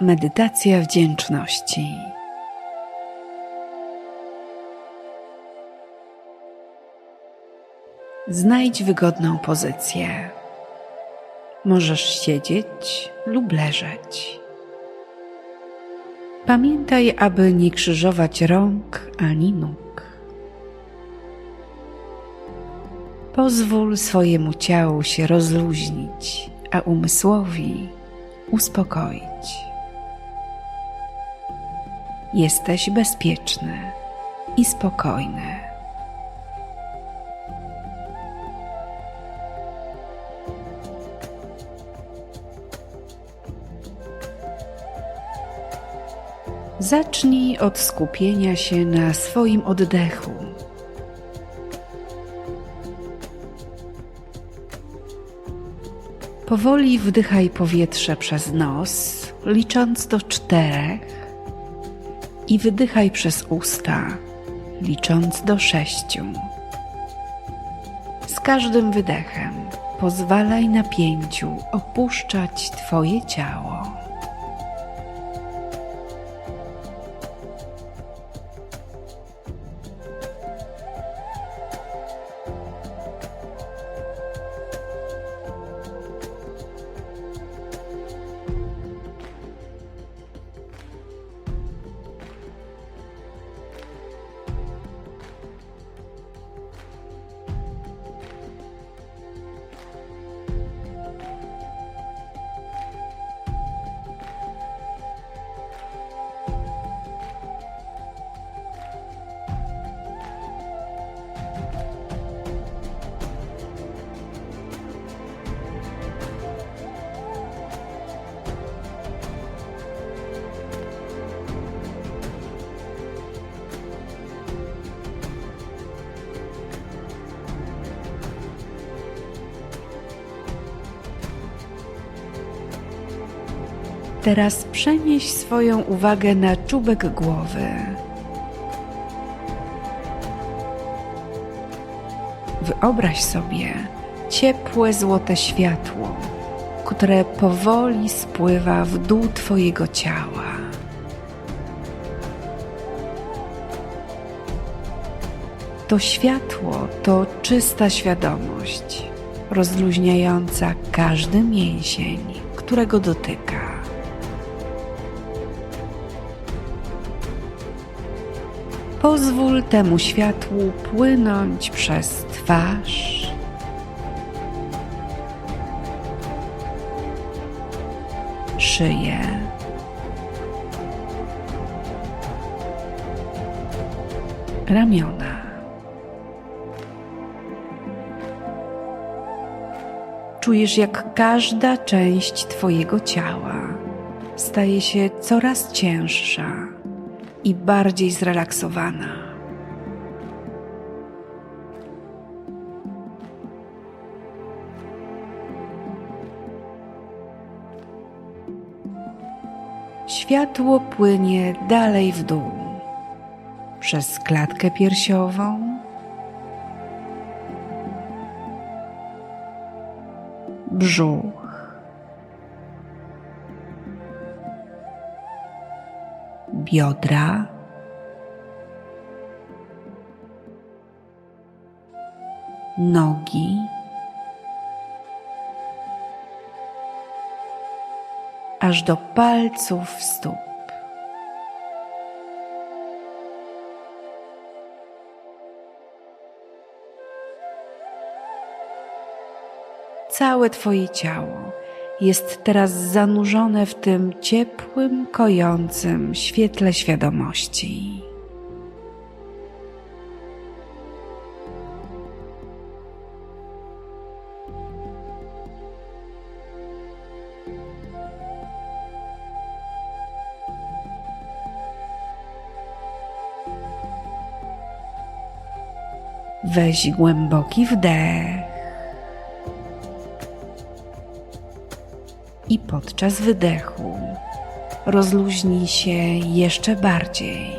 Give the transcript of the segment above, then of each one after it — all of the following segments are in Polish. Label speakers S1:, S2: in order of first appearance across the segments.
S1: Medytacja wdzięczności. Znajdź wygodną pozycję. Możesz siedzieć lub leżeć. Pamiętaj, aby nie krzyżować rąk ani nóg. Pozwól swojemu ciału się rozluźnić, a umysłowi uspokoić. Jesteś bezpieczny i spokojny. Zacznij od skupienia się na swoim oddechu. Powoli wdychaj powietrze przez nos, licząc do czterech, i wydychaj przez usta, licząc do sześciu. Z każdym wydechem pozwalaj napięciu opuszczać Twoje ciało. Teraz przenieś swoją uwagę na czubek głowy. Wyobraź sobie ciepłe złote światło, które powoli spływa w dół Twojego ciała. To światło to czysta świadomość, rozluźniająca każdy mięsień, którego dotyka. Pozwól temu światłu płynąć przez twarz, szyję, ramiona. Czujesz, jak każda część Twojego ciała staje się coraz cięższa i bardziej zrelaksowana. Światło płynie dalej w dół, przez klatkę piersiową, brzuch, biodra, nogi, aż do palców stóp. Całe Twoje ciało jest teraz zanurzone w tym ciepłym, kojącym świetle świadomości. Weź głęboki wdech i podczas wydechu rozluźnij się jeszcze bardziej.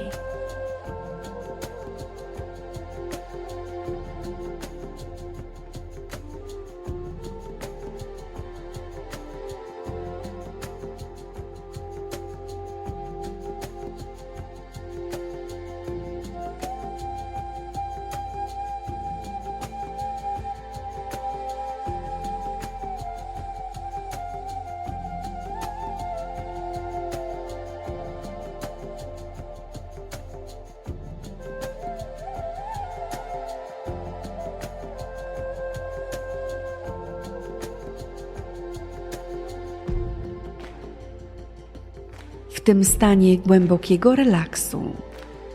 S1: W tym stanie głębokiego relaksu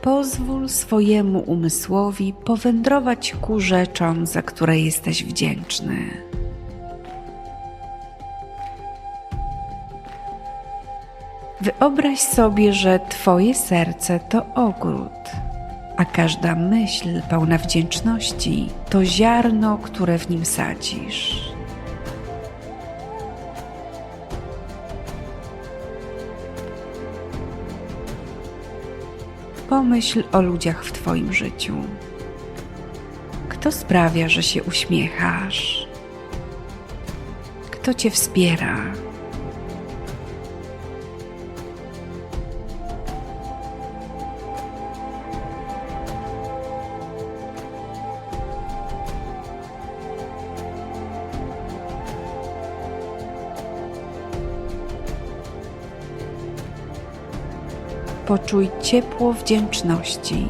S1: pozwól swojemu umysłowi powędrować ku rzeczom, za które jesteś wdzięczny. Wyobraź sobie, że Twoje serce to ogród, a każda myśl pełna wdzięczności to ziarno, które w nim sadzisz. Pomyśl o ludziach w Twoim życiu. Kto sprawia, że się uśmiechasz? Kto Cię wspiera? Poczuj ciepło wdzięczności,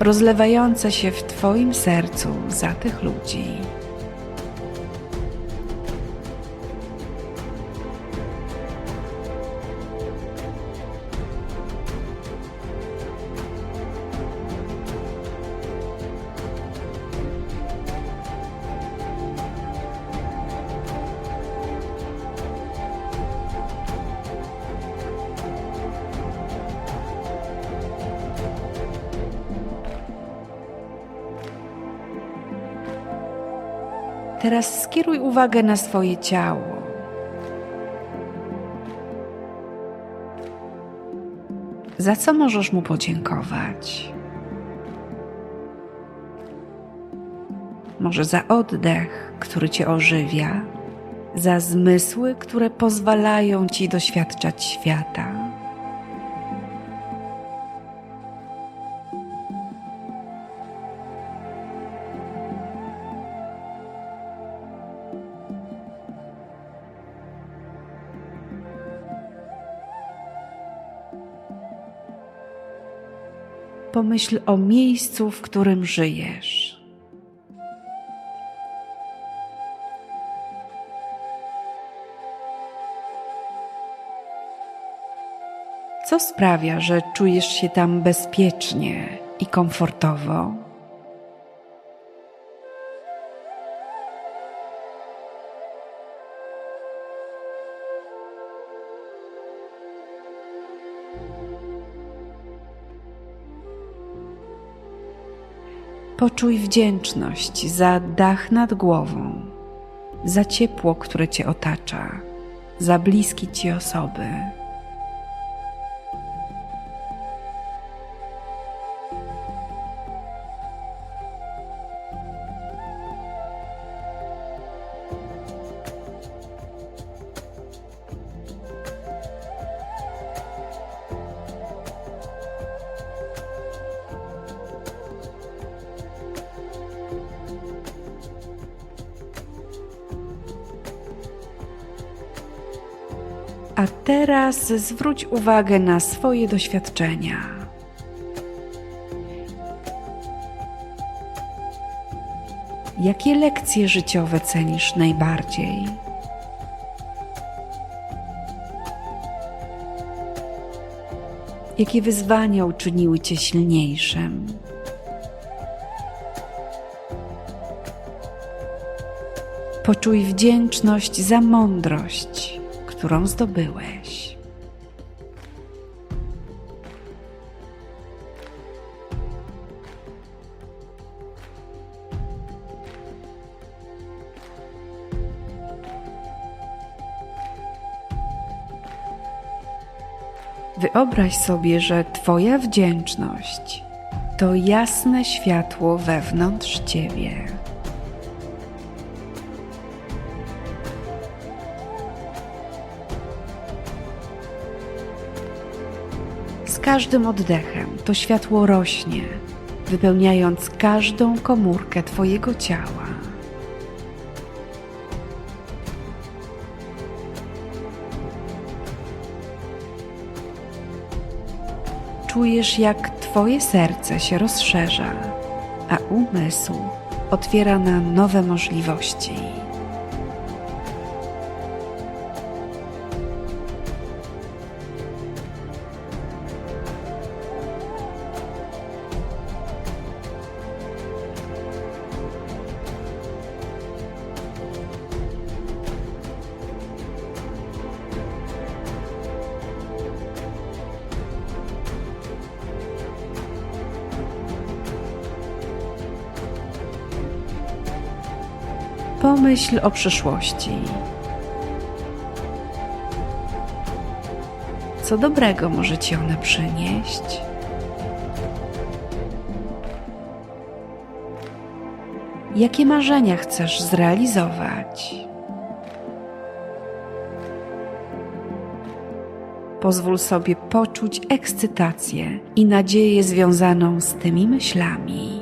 S1: rozlewające się w Twoim sercu za tych ludzi. Teraz skieruj uwagę na swoje ciało. Za co możesz mu podziękować? Może za oddech, który cię ożywia, za zmysły, które pozwalają ci doświadczać świata. Pomyśl o miejscu, w którym żyjesz. Co sprawia, że czujesz się tam bezpiecznie i komfortowo? Poczuj wdzięczność za dach nad głową, za ciepło, które Cię otacza, za bliskie Ci osoby. A teraz zwróć uwagę na swoje doświadczenia. Jakie lekcje życiowe cenisz najbardziej? Jakie wyzwania uczyniły cię silniejszym? Poczuj wdzięczność za mądrość, którą zdobyłeś. Wyobraź sobie, że Twoja wdzięczność to jasne światło wewnątrz Ciebie. Z każdym oddechem to światło rośnie, wypełniając każdą komórkę Twojego ciała. Czujesz, jak Twoje serce się rozszerza, a umysł otwiera na nowe możliwości. Pomyśl o przyszłości. Co dobrego może ci ona przynieść? Jakie marzenia chcesz zrealizować? Pozwól sobie poczuć ekscytację i nadzieję związaną z tymi myślami.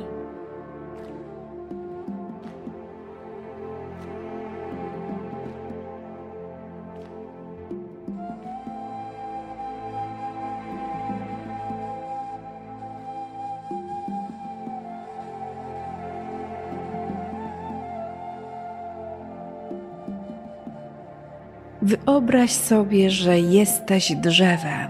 S1: Wyobraź sobie, że jesteś drzewem.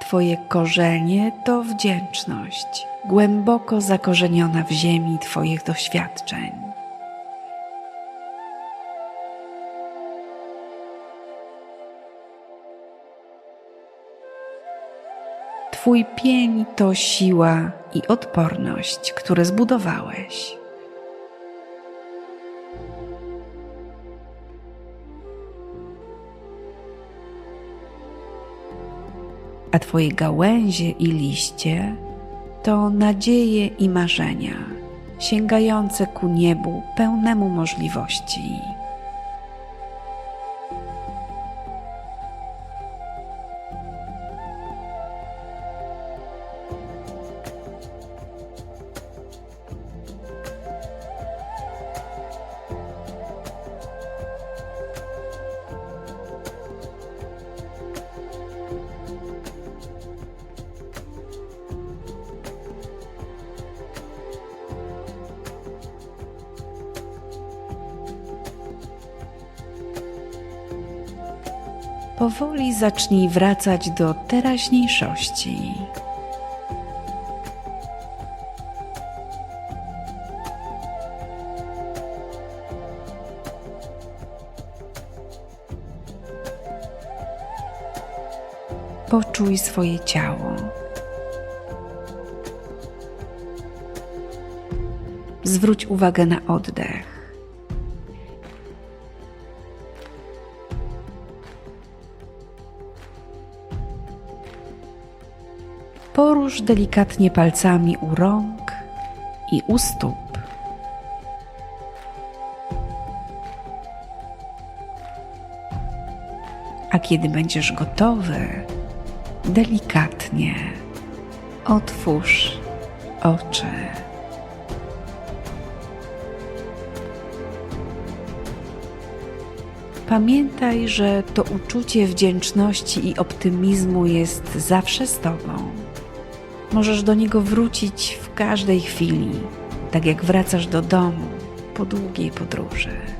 S1: Twoje korzenie to wdzięczność, głęboko zakorzeniona w ziemi Twoich doświadczeń. Twój pień to siła i odporność, które zbudowałeś. A Twoje gałęzie i liście to nadzieje i marzenia, sięgające ku niebu pełnemu możliwości. Powoli zacznij wracać do teraźniejszości. Poczuj swoje ciało. Zwróć uwagę na oddech. Porusz delikatnie palcami u rąk i u stóp. A kiedy będziesz gotowy, delikatnie otwórz oczy. Pamiętaj, że to uczucie wdzięczności i optymizmu jest zawsze z Tobą. Możesz do niego wrócić w każdej chwili, tak jak wracasz do domu po długiej podróży.